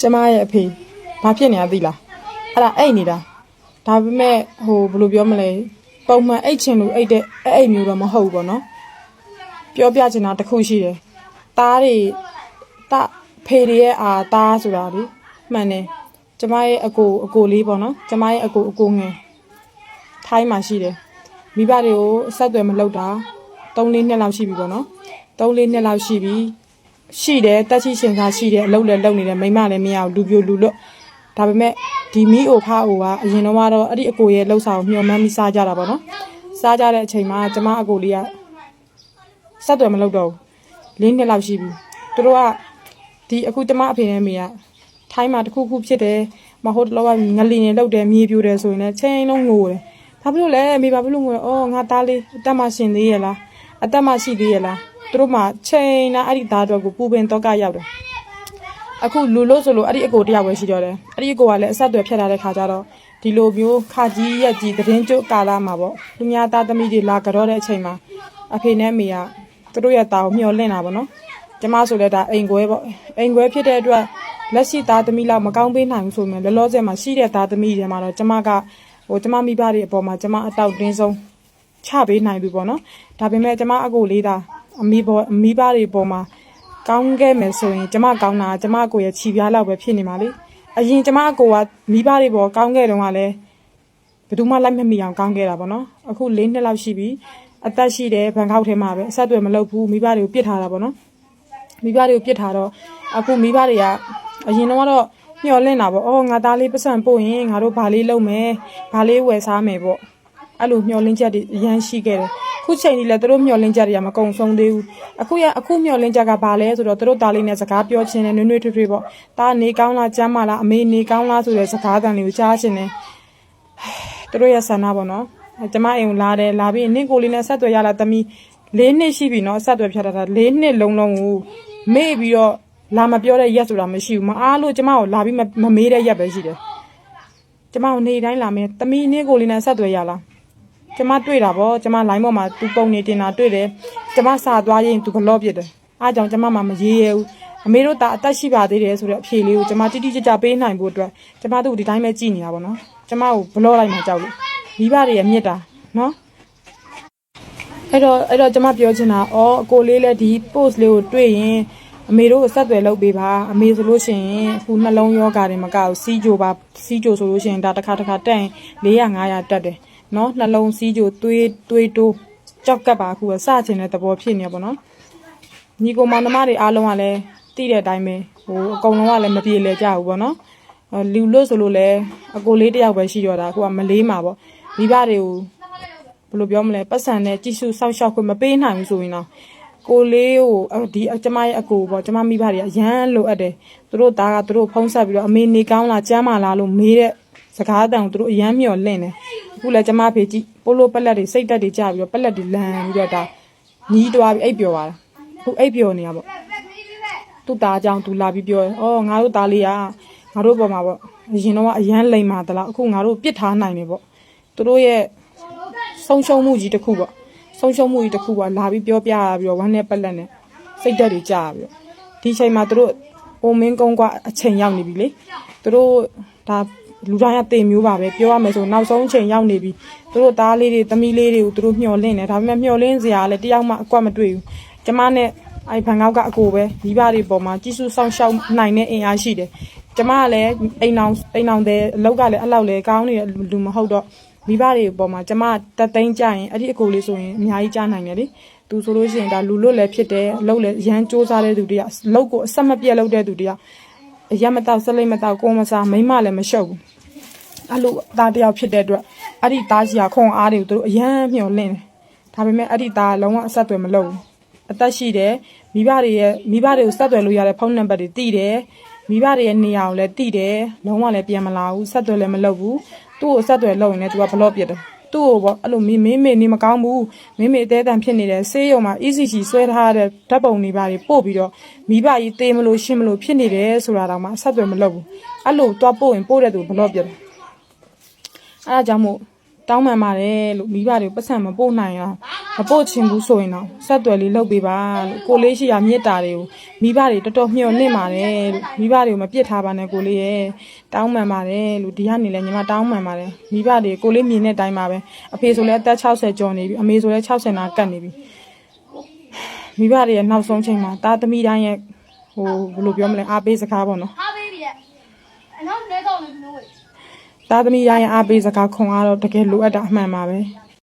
ကျမရဲ့အဖေဘာဖြစ်နေရသိလားအဲ့ဒါအိတ်နေတာဒါပေမဲ့ဟိုဘယ်လိုပြောမလဲပုံမှန်အိတ်ချင်လို့အိတ်တဲ့အဲ့အိတ်မျိုးတော့မဟုတ်ဘူးပေါ့နော်ပြောပြချင်တာတစ်ခုရှိတယ်တားတွေတဖေတွေရဲ့အာတားဆိုတာလေမှန်တယ်ကျမရဲ့အကိုအကိုလေးပေါ့နော်ကျမရဲ့အကိုအကိုငယ်ထိုင်းမှာရှိတယ်မိဘတွေကိုအဆက်အသွယ်မလုပ်တာ3-4နှစ်လောက်ရှိပြီပေါ့နော်3-4နှစ်လောက်ရှိပြီ ရှိတယ်တက်ရှိရှင်စားရှိတယ်အလုပ်လည်းလုပ်နေတယ်မိမလည်းမရဘူးလူပြိုလူလွတ်ဒါပေမဲ့ဒီမီအိုဖာအိုကအရင်တော့ကတော့အဲ့ဒီအကိုရဲ့လှုပ်ဆောင်မျှော်မှန်းပြီးစားကြတာပေါ့နော်စားကြတဲ့အချိန်မှာကျမအကိုလေးကဆက်သွယ်မလုပ်တော့ဘူးလေးနှစ်လောက်ရှိပြီသူတို့ကဒီအခုကျမအဖေနဲ့မေကထိုင်းမှာတစ်ခုခုဖြစ်တယ်မဟုတ်တော့ကငလီနေလောက်တယ်မြေပြိုတယ်ဆိုရင်လည်းချိန်လုံးငိုတယ်ဘာဖြစ်လို့လဲမေဘာဖြစ်လို့ငိုလဲအော်ငါသားလေးအသက်မရှင်သေးရဲ့လားအသက်မရှိသေးရဲ့လား သူတို့မှချိန်လာအဲ့ဒီသားတော့ကိုပူပင်တော့ကရောက်တယ်အခုလူလို့ဆိုလို့အဲ့ဒီအကိုတယောက်ပဲရှိတော့တယ်အဲ့ဒီအကိုကလည်းအဆက်အသွယ်ဖြတ်ထားတဲ့ခါကျတော့ဒီလိုမျိုးခါကြီးရက်ကြီးသတင်းကျုပ်ကာလာမှာပေါ့လူများသားသမီးတွေလာကြတော့တဲ့အချိန်မှာအဖေနဲ့မေကသူတို့ရဲ့တာကိုမျှော်လင့်တာပေါ့နော်ကျမဆိုလဲဒါအိမ်ခွဲပေါ့အိမ်ခွဲဖြစ်တဲ့အတွက်လက်ရှိသားသမီးလောက်မကောင်းပေးနိုင်ဘူးဆိုရင်လောလောဆယ်မှာရှိတဲ့သားသမီးတွေမှာတော့ကျမကဟိုကျမမိဘတွေအပေါ်မှာကျမအတောက်တင်းဆုံးချပေးနိုင်ပြီပေါ့နော်ဒါပေမဲ့ကျမအကိုလေးသား အမိပေါ်အမိဘတွေပေါ်မှာကောင်းခဲ့မယ်ဆိုရင်ကျမကောင်းတာကျမအကိုရဲ့ခြီပြားလောက်ပဲဖြစ်နေမှာလေအရင်ကျမအကိုကမိဘတွေပေါ်ကောင်းခဲ့တုန်းကလည်းဘယ်သူမှလိုက်မမီအောင်ကောင်းခဲ့တာပေါ့နော်အခု၄နှစ်လောက်ရှိပြီအသက်ရှိတယ်ဘန်ကောက်ထဲမှာပဲအဆက်အသွယ်မလုပ်ဘူးမိဘတွေကိုပြစ်ထားတာပေါ့နော်မိဘတွေကိုပြစ်ထားတော့အခုမိဘတွေကအရင်တော့ကတော့မျှော်လင့်တာပေါ့အော်ငါသားလေးပတ်စံပို့ရင်ငါတို့ဘာလေးလုပ်မယ်ဘာလေးဝယ်စားမယ်ပေါ့အဲ့လိုမျောလင်းချက်တွေအရန်ရှိခဲ့တယ် ခုချိန်ကြီးလည်းသူတို့မျောလင်းချက်တွေကမကုံဆုံးသေးဘူးအခုရအခုမျောလင်းချက်ကဘာလဲဆိုတော့သူတို့သားလေးနဲ့စကားပြောချင်းနဲ့နွေ့နွေ့ထွေးထွေးပေါ့တာနေကောင်းလားကျမ်းမာလားအမေနေကောင်းလားဆိုတဲ့စကားတန်လေးကိုကြားချင်းနဲ့သူတို့ရဲ့ဆန္ဒပေါ့နော်အဲကျမအိမ်ကိုလာတယ်လာပြီးနင့်ကိုလေးနဲ့ဆက်သွယ်ရလာသမီး၄နှစ်ရှိပြီနော်ဆက်သွယ်ဖြတ်တာတာ၄နှစ်လုံးလုံးကိုမေ့ပြီးတော့လာမပြောတဲ့ရက်ဆိုတာမရှိဘူးမအားလို့ကျမကိုလာပြီးမမမေးတဲ့ရက်ပဲရှိတယ်ကျမကိုနေတိုင်းလာမယ်သမီးနင့်ကိုလေးနဲ့ဆက်သွယ်ရလား ကျမတွေ့တာဗောကျမ line ပေါ်မှာသူပုံနေတင်တာတွေ့တယ်ကျမစာသွားရင်သူဘလော့ပြစ်တယ်အားကြောင့်ကျမမှမရေးရဘူးအမေတို့ဒါအသက်ရှိပါသေးတယ်ဆိုတဲ့အဖြေလေးကိုကျမတိတိကျကျပေးနိုင်ဖို့အတွက်ကျမတို့ဒီတိုင်းပဲကြည်နေတာဗောနော်ကျမကိုဘလော့လိုက်မှကြောက်လို့မိဘတွေရဲ့မြစ်တာနော်အဲ့တော့အဲ့တော့ကျမပြောချင်တာအော်အကိုလေးလည်းဒီ post လေးကိုတွေ့ရင်အမေတို့ကိုဆက်သွယ်လုပ်ပေးပါအမေဆိုလို့ရှိရင်အခုနှလုံးယောဂါတွေမကောက်စီးကြိုပါစီးကြိုဆိုလို့ရှိရင်ဒါတစ်ခါတစ်ခါတက်ရင်400 500တက်တယ် နော်နှလုံးစီးကြိုသွေးသွေးတိုးကြောက်ကပ်ပါအခုကစချင်တဲ့သဘောဖြစ်နေရပါတော့ညီကိုမောင်နှမတွေအားလုံးကလည်းတိတဲ့အတိုင်းပဲဟိုအကုန်လုံးကလည်းမပြေလည်ကြဘူးပေါ့နော်အဲလူလို့ဆိုလို့လည်းအကိုလေးတယောက်ပဲရှိတော့တာအခုကမလေးမှာပေါ့မိဘတွေကိုဘယ်လိုပြောမလဲပတ်စံနဲ့ကြည့်ရှုစောက်ရှောက်ခွင့်မပေးနိုင်ဘူးဆိုရင်တော့ကိုလေးကိုအဲ့ဒီကျမရဲ့အကိုပေါ့ကျမမိဘတွေကအရန်လိုအပ်တယ်သူတို့သားကသူတို့ဖုံးဆက်ပြီးတော့အမေနေကောင်းလားကျမ်းမာလားလို့မေးတဲ့စကားအတန်ကိုသူတို့အရန်မျော်လင့်တယ် အခုလည်းကျမဖေကြည့်ပိုလိုပက်လက်တွေစိတ်တက်တွေကြပြီးတော့ပက်လက်တွေလန်ပြီးတော့ဒါညီးတွားပြီးအိပ်ပျော်သွားတာအခုအိပ်ပျော်နေရပေါ့သူ့သားအကြောင်းသူလာပြီးပြောတယ်အော်ငါတို့သားလေးကငါတို့ပေါ်မှာပေါ့အရင်တော့ကအရန်လိမ်မာသလားအခုငါတို့ပြစ်ထားနိုင်တယ်ပေါ့သူတို့ရဲ့ဆုံးရှုံးမှုကြီးတစ်ခုပေါ့ဆုံးရှုံးမှုကြီးတစ်ခုကလာပြီးပြောပြရပြီးတော့ဝမ်းနဲ့ပက်လက်နဲ့စိတ်ဓာတ်တွေကြာပြီးတော့ဒီချိန်မှာသူတို့အိုမင်းကုန်းကအချိန်ရောက်နေပြီလေသူတို့ဒါ လူတိုင်းကတင်မျိုးပါပဲပြောရမယ်ဆိုနောက်ဆုံးအချိန်ရောက်နေပြီသူတို့သားလေးတွေသမီးလေးတွေကိုသူတို့မျှော်လင့်တယ်ဒါပေမဲ့မျှော်လင့်စရာလည်းတယောက်မှအကွက်မတွေ့ဘူးကျမနဲ့အဲ့ဘန်ကောက်ကအကိုပဲမိဘတွေပေါ်မှာကြီးစုဆောင်ရှောက်နိုင်တဲ့အင်အားရှိတယ်ကျမကလည်းအိမ်အောင်အိမ်အောင်တဲ့အလောက်ကလည်းအဲ့လောက်လည်းကောင်းနေတဲ့လူမဟုတ်တော့မိဘတွေပေါ်မှာကျမတက်သိန်းကြရင်အဲ့ဒီအကိုလေးဆိုရင်အများကြီးကြားနိုင်တယ်လေသူဆိုလို့ရှိရင်ဒါလူလွတ်လည်းဖြစ်တယ်အလုပ်လည်းရမ်းစူးစားတဲ့သူတယောက်အလုပ်ကိုအဆက်မပြတ်လုပ်တဲ့သူတယောက် အရက်မတော့ဆက်လိုက်မတော့ကိုယ်မစားမိမလည်းမရှုပ်ဘူးအဲ့လိုသားတယောက်ဖြစ်တဲ့အတွက်အဲ့ဒီသားကြီးကခွန်အားတွေကိုသူတို့အရန်မျှော်လင့်တယ်ဒါပေမဲ့အဲ့ဒီသားကလုံးဝအဆက်အသွယ်မလုပ်ဘူးအသက်ရှိတယ်မိဘတွေရဲ့မိဘတွေကိုဆက်သွယ်လို့ရတဲ့ဖုန်းနံပါတ်တွေတည်တယ်မိဘတွေရဲ့နေရာကိုလည်းတည်တယ်လုံးဝလည်းပြန်မလာဘူးဆက်သွယ်လည်းမလုပ်ဘူးသူ့ကိုဆက်သွယ်လုပ်ရင်လည်းသူကဘလော့ပြစ်တယ် သူ့ကိုပေါ့အဲ့လိုမင်းမင်းမေနေမကောင်းဘူးမင်းမေအသေးတန်ဖြစ်နေတယ်ဆေးရုံမှာ ECG ဆွဲထားတဲ့ဓာတ်ပုံတွေပါတွေပို့ပြီးတော့မိဘကြီးတေးမလို့ရှင်းမလို့ဖြစ်နေတယ်ဆိုတာတော့မှဆက်သွယ်မလုပ်ဘူးအဲ့လိုတွားပို့ရင်ပို့တဲ့သူဘလော့ပြတယ်အဲ့ဒါကြောင့်မို့ တောင်းပန်ပါတယ်လို့မိဘတွေကိုပတ်စံမပို့နိုင်အောင်မပို့ချင်ဘူးဆိုရင်တော့ဆက်သွယ်လေးလုပ်ပေးပါလို့ကိုလေးရှိရမြစ်တာတွေကိုမိဘတွေတော်တော်မျှော်လင့်ပါတယ်လို့မိဘတွေကိုမပြစ်ထားပါနဲ့ကိုလေးရဲ့တောင်းပန်ပါတယ်လို့ဒီကနေလည်းညီမတောင်းပန်ပါတယ်မိဘတွေကိုလေးမြင်တဲ့အတိုင်းပါပဲအဖေဆိုလည်းအသက်60ကျော်နေပြီအမေဆိုလည်း60နာကတ်နေပြီမိဘတွေရဲ့နောက်ဆုံးချိန်မှာတာသမီတိုင်းရဲ့ဟိုဘယ်လိုပြောမလဲအားပေးစကားပေါ့နော်ဟာဘေးကြီးအနောက်လဲတော့လည်းမလို့ သားသမီးရရင်အားပေးစကားခွန်အားတော့တကယ်လိုအပ်တာအမှန်ပါပဲ